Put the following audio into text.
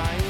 trying